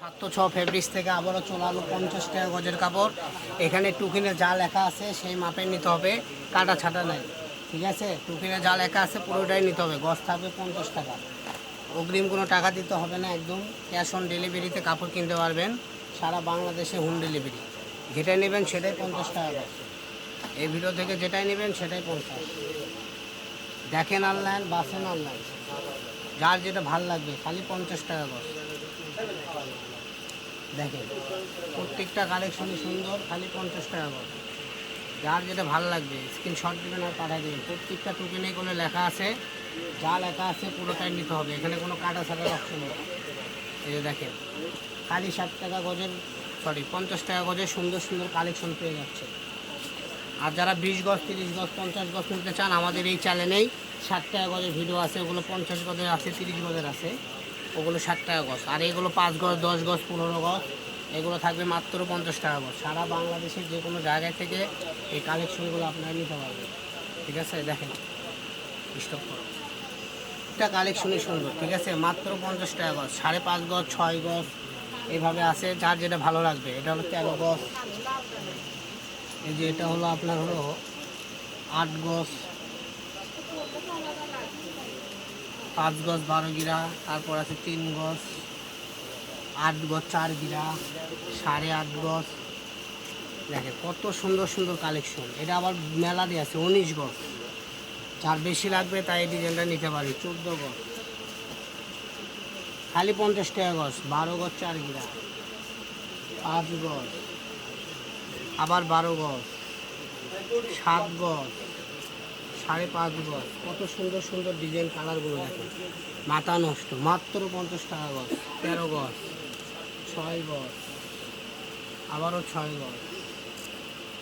সাতশো ছ ফেব্রিক্স থেকে আবারও চলে আলো পঞ্চাশ টাকা গজের কাপড়। এখানে টুকিনে যা লেখা আছে, সেই মাপে নিতে হবে, কাটা ছাটা নাই। ঠিক আছে? টুকিনে যা লেখা আছে, পুরোটাই নিতে হবে, গজ থাকবে পঞ্চাশ টাকা। অগ্রিম কোনো টাকা দিতে হবে না একদম ক্যাশ অন ডেলিভারিতে কাপড় কিনতে পারবেন, সারা বাংলাদেশে হোম ডেলিভারি যেটাই নেবেন সেটাই পঞ্চাশ টাকা গজ। এই ভিডিও থেকে যেটাই নেবেন সেটাই পঞ্চাশ। দেখেন অনলাইন বাসেন অনলাইন যার যেটা ভালো লাগবে, খালি পঞ্চাশ টাকা গজ। দেখেন, প্রত্যেকটা কালেকশনই সুন্দর, খালি পঞ্চাশ টাকা করে। যার যেটা ভালো লাগবে স্ক্রিনশট দেবেন আর পাঠিয়ে দেবেন। প্রত্যেকটা টোকেনে কোনো লেখা আছে, যা লেখা আছে পুরোটাই নিতে হবে। এখানে কোনো কাটা ছাটার অপশন নেই। এই যে দেখেন, খালি ষাট টাকা গজের সরি পঞ্চাশ টাকা গজের সুন্দর সুন্দর কালেকশন পেয়ে যাচ্ছে। আর যারা বিশ গজ, তিরিশ গজ, পঞ্চাশ গজ নিতে চান, আমাদের এই চ্যানেলেই ষাট টাকা গজের ভিডিও আছে, ওগুলো পঞ্চাশ গজের আছে, তিরিশ গজের আছে। ওগুলো ষাট টাকা গছ। আর এগুলো পাঁচ গছ, দশ গছ, পনেরো গছ, এগুলো থাকবে মাত্র পঞ্চাশ টাকা গছ। সারা বাংলাদেশের যে কোনো জায়গায় থেকে এই কালেকশনগুলো আপনারা নিতে পারবেন। ঠিক আছে? দেখেন স্টপ করো। একটা কালেকশনই সুন্দর ঠিক আছে? মাত্র পঞ্চাশ টাকা গছ, সাড়ে পাঁচ গছ, ছয় গছ, এভাবে আছে। যার যেটা ভালো লাগবে, এটা হলো তেরো গছ। এই যে এটা হলো আপনার হলো আট গজ পাঁচ গজ বারো গিরা, তারপর আছে তিন গজ, আট গজ চার গিরা, সাড়ে আট গজ। দেখে কত সুন্দর সুন্দর কালেকশন এটা আবার মেলা দিয়ে আছে, উনিশ গজ। যার বেশি লাগবে তাই এই ডিজাইনটা নিতে পারি চোদ্দ গজ। খালি পঞ্চাশ টাকা গজ, বারো গজ, চার গিরা। পাঁচ গজ, আবার বারো গজ, সাত গজ। সাড়ে পাঁচ গজ। কত সুন্দর সুন্দর ডিজাইন কালারগুলো দেখেন মাথা নষ্ট, মাত্র পঞ্চাশ টাকা গজ। তেরো গজ, ছয় গজ, আবারও ছয় গজ,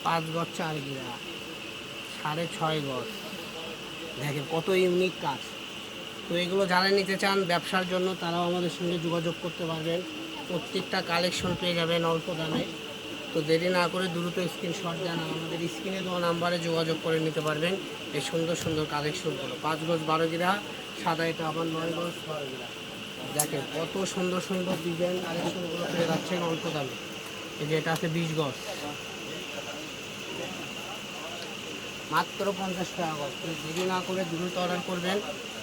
পাঁচ গজ চার গিরা, সাড়ে ছয় গজ। দেখেন কত ইউনিক কাজ। তো এগুলো যারা নিতে চান ব্যবসার জন্য, তারাও আমাদের সঙ্গে যোগাযোগ করতে পারবেন। প্রত্যেকটা কালেকশন পেয়ে যাবেন অল্প দামে। তো দেরি না করে দ্রুত স্ক্রিনশট দেন আমাদের স্ক্রিনে দেওয়া নাম্বারে যোগাযোগ করে নিতে পারবেন। এই সুন্দর সুন্দর কালেকশনগুলো পাঁচ গজ, বারো গিরা, সাদা এটা আবার নয় গজ, বারো গিরা। দেখেন, কত সুন্দর সুন্দর ডিজাইন কালেকশনগুলো পেয়ে যাচ্ছেন অল্প দামে। এই যে এটা আছে বিশ গজ। মাত্র পঞ্চাশ টাকা গজ। দেরি না করে দ্রুত অর্ডার করবেন।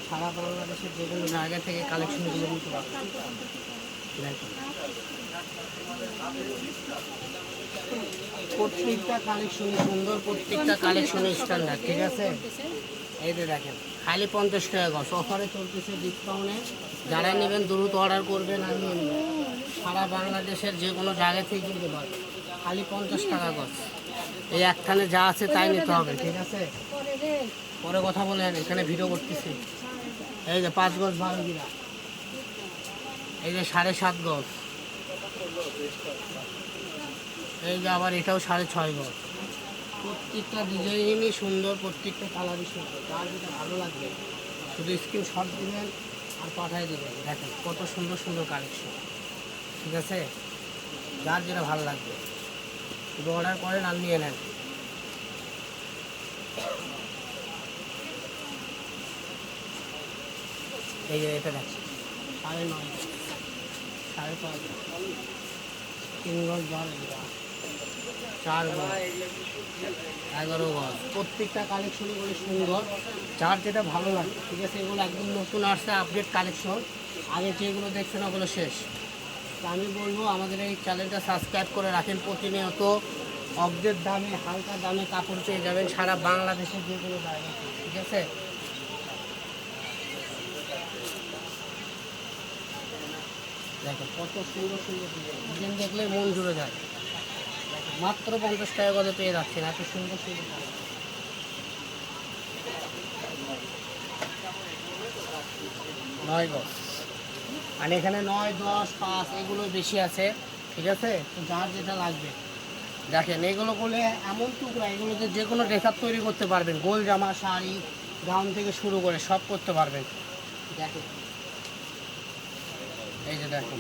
সারা বাংলাদেশের যে কোনো জায়গা থেকে কালেকশনগুলো নিতে পারবেন। প্রত্যেকটা সুন্দর, প্রত্যেকটা কালেকশন স্ট্যান্ডার্ড ঠিক আছে? এই যে দেখেন, খালি পঞ্চাশ টাকা গজ। অফারে চলতেছে ডিসকাউন্টে যারা নেবেন দ্রুত অর্ডার করবেন আর সারা বাংলাদেশের যে কোনো জায়গা থেকে কিনতে পারবেন। খালি পঞ্চাশ টাকা গছ এই একখানে যা আছে তাই নিতে হবে, ঠিক আছে? পরে কথা বলে এখানে ভিডিও করতেছি। এই যে পাঁচ গজ বারো গিরা এই যে সাড়ে সাত গজ। এই যে আবার এটাও সাড়ে ছয় গজ। প্রত্যেকটা ডিজাইনই সুন্দর, প্রত্যেকটা কালারই সুন্দর। যার যেটা ভালো লাগবে, শুধু স্ক্রিন শট দিবেন আর পাঠাই দেবেন। দেখেন, কত সুন্দর সুন্দর কালেকশন ঠিক আছে? যার যেটা ভালো লাগবে। শুধু অর্ডার করেন আর নিয়ে নেন। এই যে এটা দেখেন। সাড়ে নয় সাড়ে পাঁচ। তিন গজ বারো চার গজ। এগারো গজ। প্রত্যেকটা কালেকশনগুলো সুন্দর যার যেটা ভালো লাগে, ঠিক আছে? এগুলো একদম নতুন আসছে আপডেট কালেকশন আগে যেগুলো দেখছেন, ওগুলো শেষ। আমি বলব, আমাদের এই চ্যানেলটা সাবস্ক্রাইব করে রাখেন প্রতিনিয়ত। অবজের দামে, হালকা দামে কাপড় পেয়ে যাবেন সারা বাংলাদেশের যে কোনো জায়গায় ঠিক আছে? দেখো কত সুন্দর সুন্দর ডিজাইন। দেখলে মন জুড়ে যায়। মাত্র পঞ্চাশ টাকা করে পেয়ে যাচ্ছেন, এত সুন্দর সুন্দর নয় গজ। আর এখানে নয়, দশ, পাঁচ এগুলো বেশি আছে, ঠিক আছে? যার যেটা লাগবে। দেখেন, এগুলো করলে এমন টুকরা এগুলোতে যে কোনো ড্রেসআপ তৈরি করতে পারবেন। গোল জামা, শাড়ি, গাউন থেকে শুরু করে সব করতে পারবেন। দেখেন এই যে দেখুন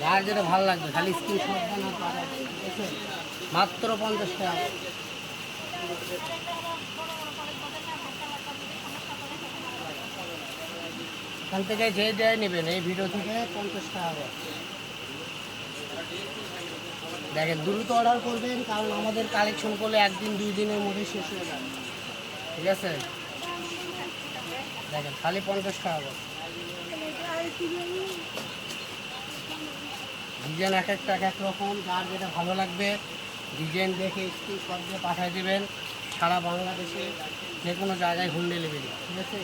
যার যেটা ভালো লাগবে খালি স্ক্রিন মাত্র পঞ্চাশ টাকা। এখান থেকে যে দেয় নেবেন, এই ভিডিও থেকে পঞ্চাশ টাকা করে। দেখেন, দ্রুত অর্ডার করবেন, কারণ আমাদের কালেকশন করলে একদিন, দুই দিনের মধ্যে শেষ হয়ে যাবে। ঠিক আছে? দেখেন, খালি পঞ্চাশ টাকা করে। ডিজাইন এক একটা, এক এক রকম। যার যেটা ভালো লাগবে, ডিজাইন দেখে স্ক্রিনশট দিয়ে পাঠিয়ে দেবেন। সারা বাংলাদেশে যে কোনো জায়গায় হোম ডেলিভারি ঠিক আছে?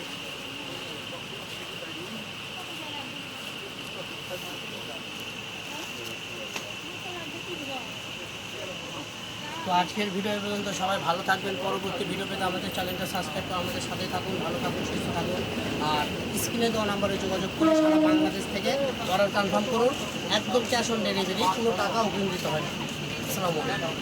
তো আজকের ভিডিও পর্যন্ত সবাই ভালো থাকবেন। পরবর্তী ভিডিও পেতে আমাদের চ্যানেলটা সাবস্ক্রাইব করে আমাদের সাথে থাকুন, ভালো থাকুন, সুস্থ থাকুন। আর স্ক্রিনে দেওয়া নাম্বারে যোগাযোগ করুন সারা বাংলাদেশ থেকে অর্ডার কনফার্ম করুন। একদম ক্যাশ অন ডেলিভারি কোনো টাকা অগ্রিম দিতে হয় আসসালামু আলাইকুম।